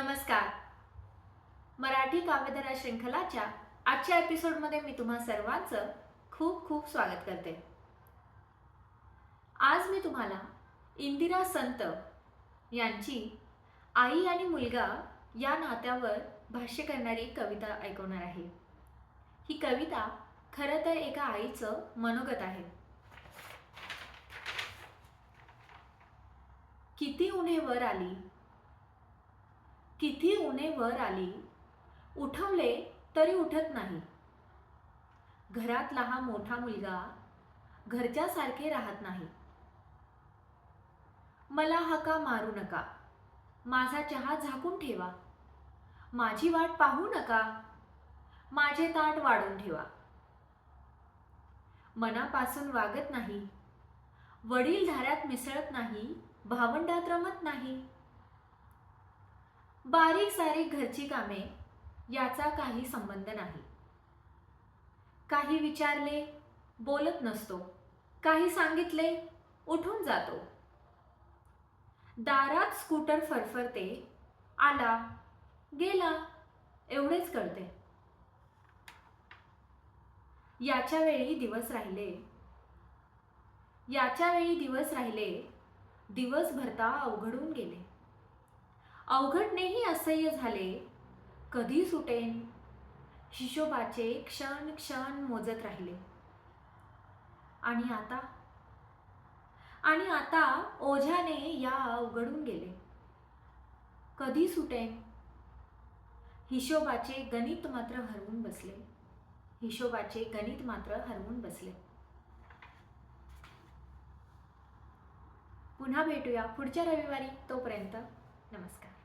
नमस्कार. मराठी काव्यधारा शृंखलाच्या आजच्या एपिसोडमध्ये मी तुम्हा सर्वांचं खूप खूप स्वागत करते. आज मी तुम्हाला इंदिरा संत यांची आई आणि मुलगा या नात्यावर भाष्य करणारी कविता ऐकवणार आहे. ही कविता खरं तर एका आईचं मनोगत आहे. किती उन्हे वर आली किती उणे वर आली? उठवले तरी उठत नाही. घरातला हा मोठा मुलगा घरच्यासारखे राहत नाही. मला हका मारू नका. माझा चहा झाकून ठेवा. माझी वाट पाहू नका. माझे ताट वाढून ठेवा. मनापासून वागत नाही. वडील धाऱ्यात मिसळत नाही. भावंडात रमत नाही. बारीक सारीक घरची कामे याचा काही संबंध नाही. काही विचारले बोलत नसतो. काही सांगितले उठून जातो. दारात स्कूटर फरफरते आला गेला एवढेच कळते. याच्या वेळी दिवस राहिले. याच्या वेळी दिवस राहिले दिवस भरता अवघडून गेले. अवघडणेही असह्य झाले. कधी सुटेन? हिशोबाचे क्षण क्षण मोजत राहिले. आणि आता? आणि आता ओझ्याने या अवघडून गेले. कधी सुटेन? हिशोबाचे गणित मात्र हरवून बसले. हिशोबाचे गणित मात्र हरवून बसले. पुन्हा भेटूया पुढच्या रविवारी तोपर्यंत. नमस्कार.